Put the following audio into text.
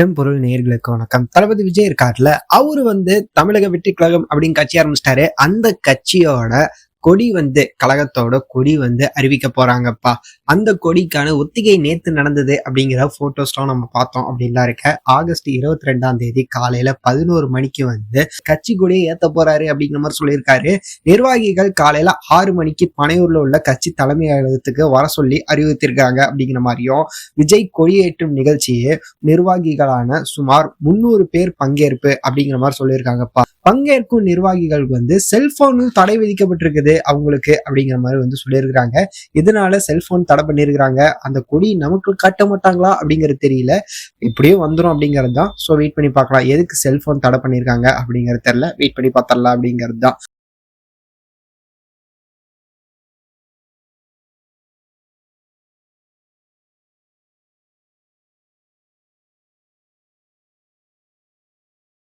இடம்பொருள் நேர்களுக்கு வணக்கம். தளபதி விஜய் இருக்கார்ல அவரு வந்து தமிழக வெற்றி கழகம் அப்படின்னு கட்சி ஆரம்பிச்சிட்டாரு. அந்த கட்சியோட கொடி வந்து கழகத்தோட கொடி வந்து அறிவிக்க போறாங்கப்பா. அந்த கொடிக்கான ஒத்திகை நேத்து நடந்தது அப்படிங்கிற போட்டோஸ்லாம் நம்ம பார்த்தோம் அப்படின்லாம் இருக்க. ஆகஸ்ட் இருபத்தி ரெண்டாம் தேதி காலையில பதினோரு மணிக்கு வந்து கட்சி கொடியை ஏத்த போறாரு அப்படிங்கிற மாதிரி சொல்லியிருக்காரு. நிர்வாகிகள் காலையில ஆறு மணிக்கு பனையூர்ல உள்ள கட்சி தலைமை அலுவலகத்துக்கு வர சொல்லி அறிவித்திருக்காங்க அப்படிங்கிற மாதிரியும் விஜய் கொடியேற்றும் நிகழ்ச்சியை நிர்வாகிகளான சுமார் முன்னூறு பேர் பங்கேற்பு அப்படிங்கிற மாதிரி சொல்லியிருக்காங்கப்பா. பங்கேற்கும் நிர்வாகிகளுக்கு வந்து செல்போனும் தடை விதிக்கப்பட்டிருக்குது. அவங்களுக்கு அப்படிங்கிற மாதிரி வந்து சொல்லியிருக்கிறாங்க. இதனால செல்போன் தடை பண்ணியிருக்கிறாங்க? அந்த கொடி நமக்கு காட்ட மாட்டாங்களா? அப்படிங்கிறது தெரியல. இப்படியும் வந்துடும் அப்படிங்கிறது தான். ஸோ வெயிட் பண்ணி பார்க்கலாம். எதுக்கு செல்போன் தடை பண்ணியிருக்காங்க அப்படிங்கிறது தெரியல. வெயிட் பண்ணி பார்த்தரலாம் அப்படிங்கிறது தான்.